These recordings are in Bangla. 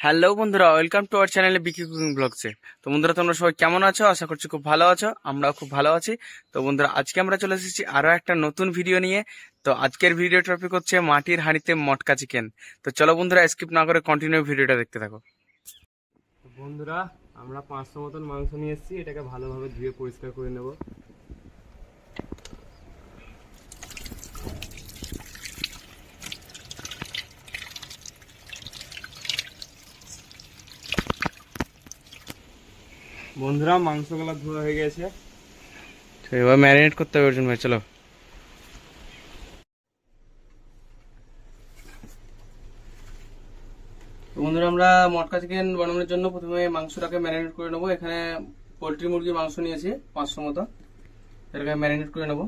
হ্যালো বন্ধুরা, ওয়েলকাম টু আওয়ার চ্যানেলে বিকি কুকিং ব্লগসে। তো বন্ধুরা, তোমরা সবাই কেমন আছো? আশা করছি খুব ভালো আছো, আমরাও খুব ভালো আছি। তো বন্ধুরা, আজকে আমরা চলে এসেছি আরও একটা নতুন ভিডিও নিয়ে। তো আজকের ভিডিও টপিক হচ্ছে মাটির হাঁড়িতে মটকা চিকেন। তো চলো বন্ধুরা স্কিপ না করে কন্টিনিউ ভিডিওটা দেখতে থাকো। বন্ধুরা, আমরা পাঁচশো মতন মাংস নিয়ে এসেছি, এটাকে ভালোভাবে ধুয়ে পরিষ্কার করে নেব। বন্ধুরা মাংস মাংসগুলো ধোয়া হয়ে গেছে। তো এবার ম্যারিনেট করতে হবে অর্জুন ভাই চলো। তো বন্ধুরা আমরা মটকা চিকেন বানানোর জন্য প্রথমে মাংসটাকে ম্যারিনেট করে নেব। এখানে পোলট্রি মুরগির মাংস নিয়েছি পাঁচশো মতো। এটাকে ম্যারিনেট করে নেব।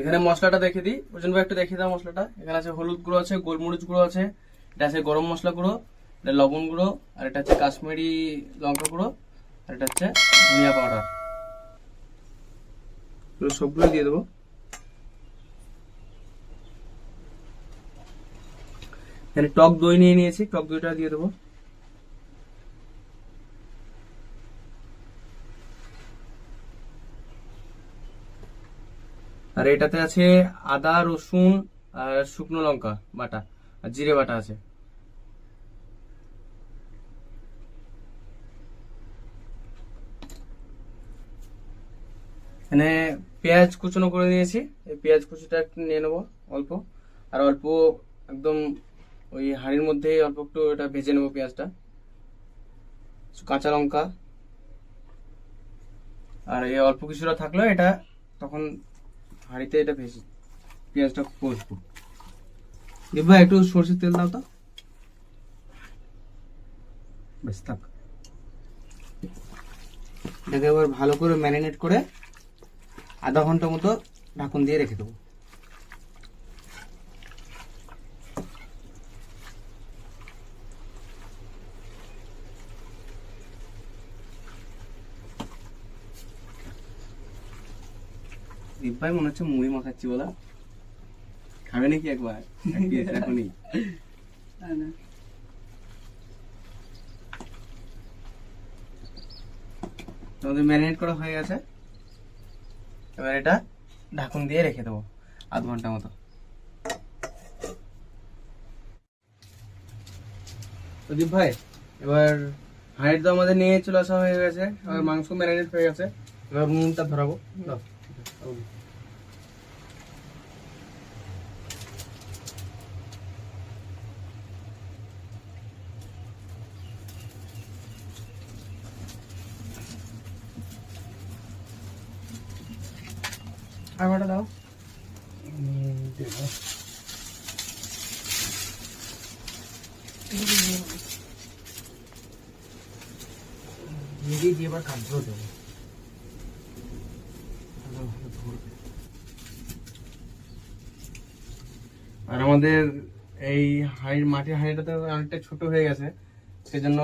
এখানে মশলাটা দেখে দিই। অর্জুন ভাই একটু দেখিয়ে দাও মশলাটা। এখানে আছে হলুদ গুঁড়ো আছে গোলমরিচ গুঁড়ো আছে এটা আছে গরম মশলা গুঁড়ো এটা লবণ গুঁড়ো আর এটা আছে কাশ্মীরি লঙ্কা গুঁড়ো। এটা হচ্ছে ধনিয়া পাউডার। সবগুলো দিয়ে দেবো। এখানে টক দই নিয়ে নিয়েছি, টক দইটা দিয়ে দেবো। আর এটাতে আছে আদা, রসুন আর শুকনো লঙ্কা বাটা, আর জিরে বাটা আছে। এখানে পেঁয়াজ কুচনো করে নিয়েছি। এই পেঁয়াজ কুচিটা একটু নিয়ে নেব অল্প। আর অল্প একদম ওই হাঁড়ির মধ্যে অল্প একটু এটা ভেজে নেব পেঁয়াজটা। কাঁচা লঙ্কা। আর এই অল্প কিছুটা থাকল এটা তখন হাঁড়িতে এটা ভেজে পেঁয়াজটা কষবো। দিব্যা, একটু সর্ষের তেল দাও তো। এটাকে এবার ভালো করে ম্যারিনেট করে আধা ঘণ্টা মতো ঢাকন দিয়ে রেখে দেবো। দিব্যাই মনে হচ্ছে মুড়ি মাখাচ্ছি বলা। খাবে নাকি একবার? এক এখনই। তোমাদের ম্যারিনেট করা হয়ে গেছে? এবার এটা ঢাকুন দিয়ে রেখে দেবো আধ ঘণ্টা মতো। প্রদীপ ভাই, এবার হাঁড়ির তো আমাদের নিয়ে চলে আসা হয়ে গেছে, এবার মাংস ম্যারিনেট হয়ে গেছে, এবার নুনটা ধরাবো। আর দাও। এবার আর আমাদের এই হাঁড়ির মাটির হাঁড়িটাতে অনেকটা ছোট হয়ে গেছে, সেজন্য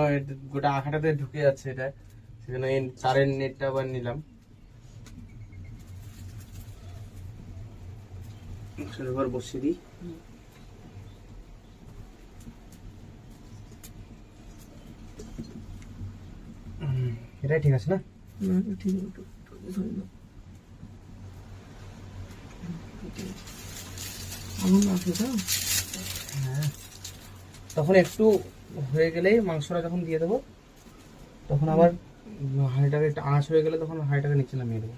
গোটা আখাটাতে ঢুকে যাচ্ছে এটা, সেজন্য এই চারের নেটটা আবার নিলাম। এবার বসিয়ে দিই। এটাই ঠিক আছে না? হ্যাঁ। তখন একটু হয়ে গেলেই মাংসটা যখন দিয়ে দেবো তখন আবার হাঁড়িটাকে একটু আঁচ হয়ে গেলে তখন হাঁড়িটাকে নিচে নামিয়ে দেবো।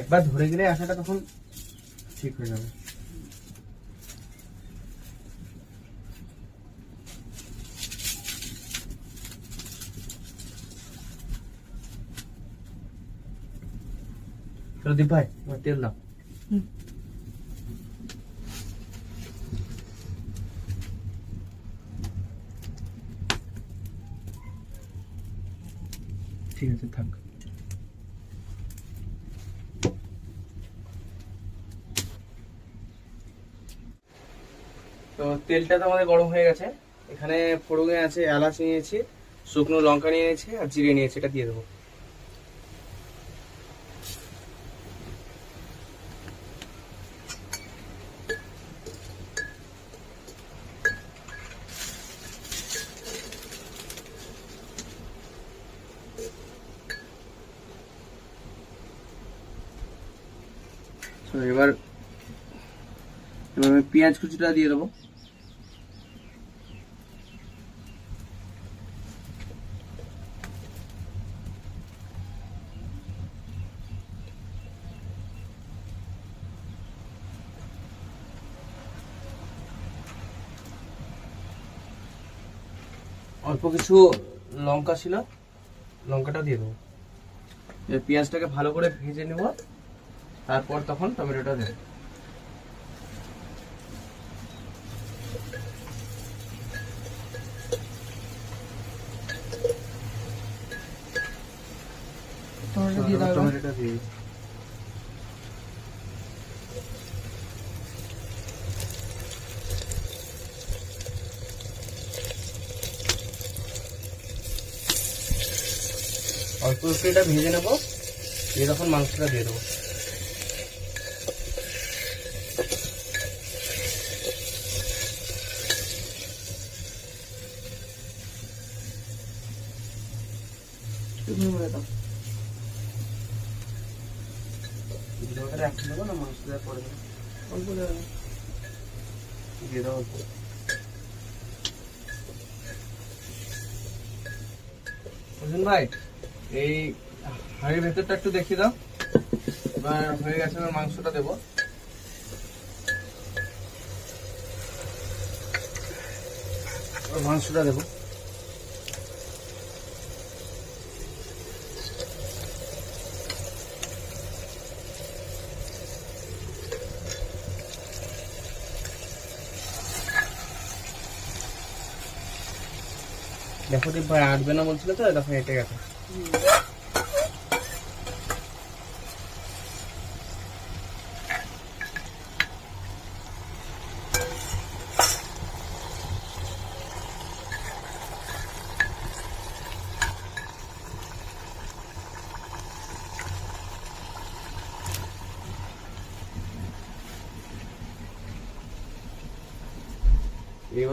একবার ধরে গেলে আশাটা তখন ঠিক হয়ে যাবে। প্রদীপ ভাই আমার তেল দাও ঠিক আছে থাক। তো তেলটা তো আমাদের গরম হয়ে গেছে। এখানে ফোড়নে আছে এলাচ নিয়েছি, শুকনো লঙ্কা নিয়েছি আর জিরে নিয়েছি, এটা দিয়ে দেবো। এবার এবার আমি পেঁয়াজ কুচিটা দিয়ে দেবো। অল্প কিছু লঙ্কা ছিল, লঙ্কাটা দিয়ে দেবো। পেঁয়াজটাকে ভালো করে ভেজে নেব, তারপর তখন টমেটোটা দেবো টমেটো দিয়ে দাও এবার। টমেটোটা দিয়ে দিই। অল্প একটু এটা ভেজে নেব। দিয়ে তখন মাংসটা দিয়ে দেবো। ভাই এই হাড়ির ভেতরটা একটু দেখিয়ে দাও। এবার হয়ে গেছে এবার মাংসটা দেবো। মাংসটা দেবো। দেখো দীপ ভাই আটবে না বলছিল তো, দেখো হেঁটে গেছে। এবার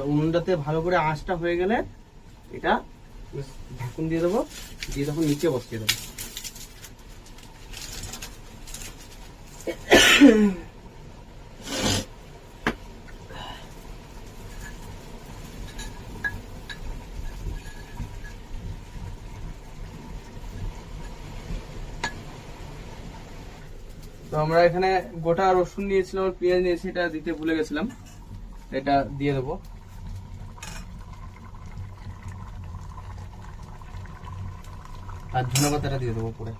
উনুনটাতে ভালো করে আঁচটা হয়ে গেলে এটা ঢাকুন দিয়ে দেবো, দিয়ে তখন নিচে বসিয়ে দেবো। তো আমরা এখানে গোটা রসুন নিয়েছিলাম পেঁয়াজ নিয়েছি, এটা দিতে ভুলে গেছিলাম। এটা দিয়ে দেবো। আর ধনে পাতাটা দিয়ে দেবো পরে।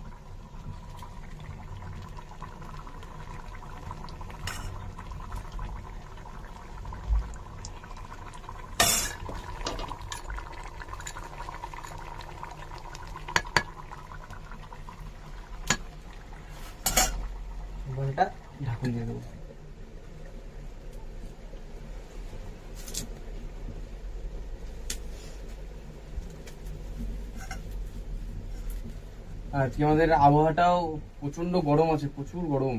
ঢাকুন দিয়ে দেবো। আজকে আমাদের আবহাওয়াটাও প্রচণ্ড গরম আছে প্রচুর গরম।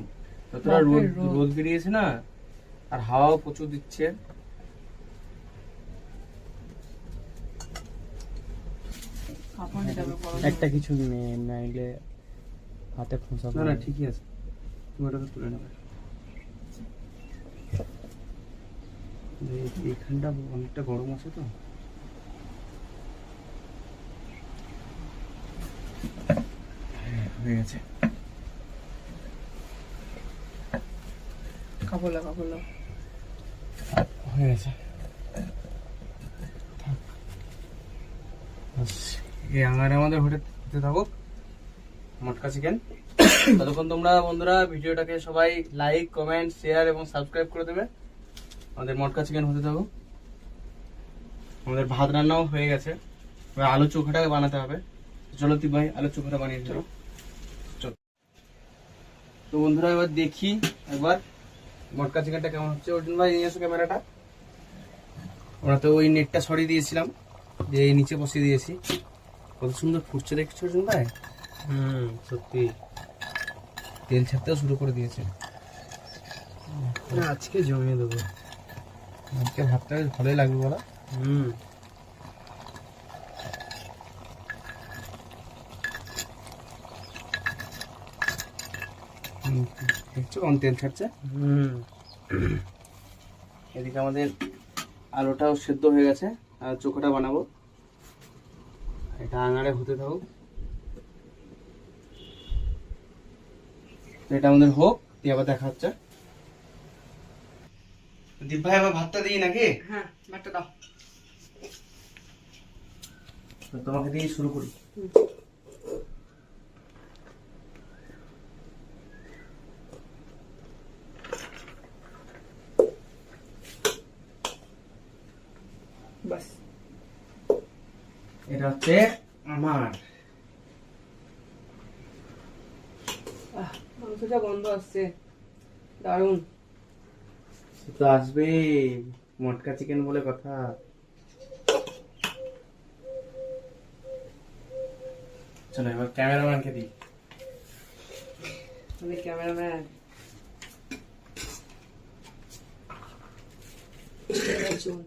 যতটা রোদ রোদ। বেরিয়েছে না আর হাওয়াও প্রচুর দিচ্ছে। একটা কিছু নাইলে হাতে খোঁচা না না ঠিকই আছে। তুমি ওটাকে তুলে নেবে। এইখানটা অনেকটা গরম আছে তো। হ্যাঁ, গেছে কাপড় কাপড় হয়ে গেছে এই আঙারে আমাদের হতে থাকুক মটকা চিকেন ততক্ষণ তোমরা বন্ধুরা ভিডিওটাকে সবাই লাইক কমেন্ট শেয়ার এবং সাবস্ক্রাইব করে দেবে। আমাদের মটকা চিকেন হতে থাকুক আমাদের ভাত রান্নাও হয়ে গেছে। আলু চোখাটাকে বানাতে হবে। চলো তুই ভাই আলু চোখাটা বানিয়ে চল তো বন্ধুরা এবার দেখি একবার মটকা চিকেনটা কেমন হচ্ছে। অর্জুন ভাই নিয়ে এসো ক্যামেরাটা। আমরা তো ওই নেটটা সরিয়ে দিয়েছিলাম যে এই নিচে বসিয়ে দিয়েছি। কত সুন্দর ফুটছে দেখছ অর্জুন ভাই? হুম সত্যি। তেল ছাড়তেও শুরু করে দিয়েছে। আজকে জমিয়ে দেবো। আজকে ভাতটা ভালোই লাগবে বলো। হুম, কেমন তেল ছাড়ছে। এদিকে আমাদের আলুটাও সেদ্ধ হয়ে গেছে আর চোখাটা বানাবো। এটা আঙাড়ে হতে থাকুক। এটা আমাদের হোক দিয়ে আবার দেখা হচ্ছে। দীপ ভাই আবার ভাতটা দিই নাকি? হ্যাঁ একটা দাও। তোমাকে দিয়ে শুরু করি। বাস। এটা হচ্ছে আমার। মাংসটা গন্ধ আসছে। দারুণ। তো আসবে মটকা চিকেন বলে কথা। চলো এবার ক্যামেরাম্যানকে দিই। আমি ক্যামেরাম্যান। চলো,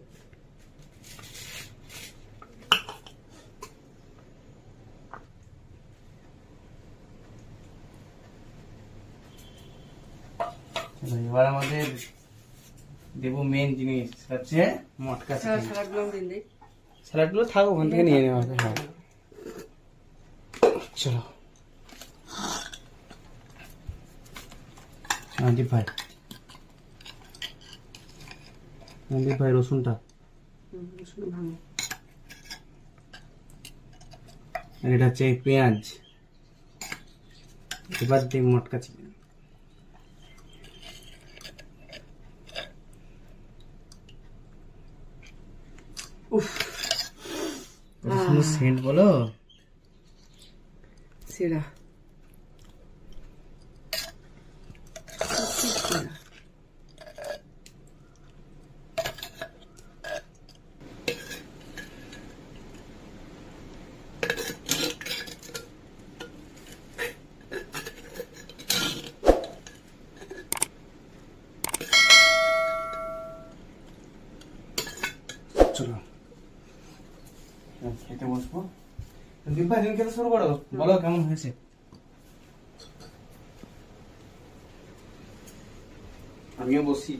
এবার আমাদের দেবো মেন জিনিস হচ্ছে মটকা স্যালাডগুলো দিন দিই স্যালাডগুলো থাক ওখান থেকে নিয়ে নেওয়া হবে হ্যাঁ। চলো। সন্দীপ ভাই সন্দীপ ভাই রসুনটা। আর এটা হচ্ছে পেঁয়াজ। এবার দিই মটকা চিকেন উফ কত সুন্দর সেন্ট বলো? সেরা চলো এবার খেতে বসবো। দীপ ভাই তুমি খেতে শুরু করো। বলো কেমন হয়েছে? আমিও বসি।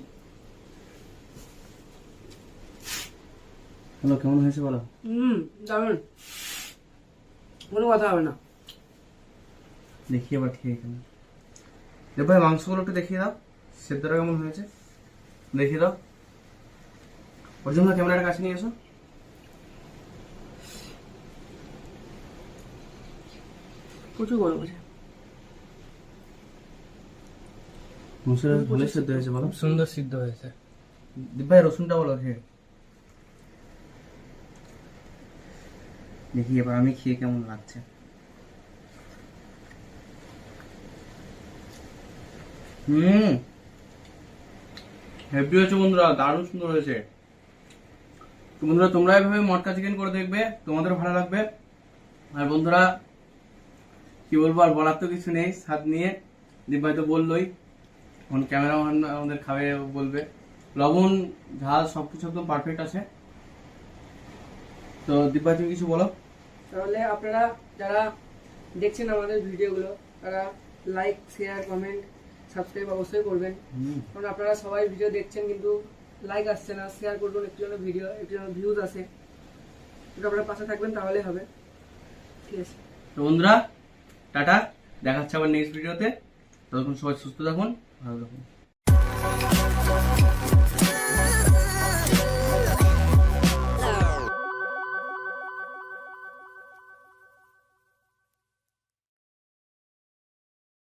বলো কেমন হয়েছে বলো? হুম দারুণ। কোনো কথা হবে না। দেখি এবার খেয়ে কেমন দেখ ভাই মাংসগুলো একটু দেখিয়ে দাও। সেদ্ধটা কেমন হয়েছে? দেখিয়ে দাও। ওর জন্য ক্যামেরার কাছে নিয়ে এসো। প্রচুর গরম আছে। মাংসটা ভালো সেদ্ধ হয়েছে বলো। সুন্দর সিদ্ধ হয়েছে। ভাই রসুনটা বলো খেয়ে। দেখি এবার আমি খেয়ে কেমন লাগছে। হুম। হেভি হয়েছে বন্ধুরা দারুণ সুন্দর হয়েছে। বন্ধুরা তোমরা এভাবে মটকা চিকেন করে দেখবে তোমাদের ভালো লাগবে। আর বন্ধুরা কি বলব আর বলার তো কিছু নেই স্বাদ নিয়ে। দীপ ভাই তো বললোই। এখন ক্যামেরাম্যান আমাদের খাবে বলবে। লবণ ঝাল সব কিছু একদম পারফেক্ট আছে। তো দীপ ভাই তুমি কিছু বলো? তাহলে আপনারা যারা দেখছেন আমাদের ভিডিওগুলো তারা লাইক শেয়ার কমেন্ট সাবস্ক্রাইব অবশ্যই করবেন। কারণ আপনারা সবাই ভিডিও দেখছেন কিন্তু লাইক আসছে না শেয়ার করবেন একটু যেন ভিডিও একটু যেন ভিউজ আসে। আপনারা পাশে থাকবেন তাহলে হবে। ঠিক আছে। তো বন্ধুরা টাটা দেখাচ্ছে আবার নেক্সট ভিডিওতে ততক্ষণ সবাই সুস্থ থাকুন ভালো থাকুন।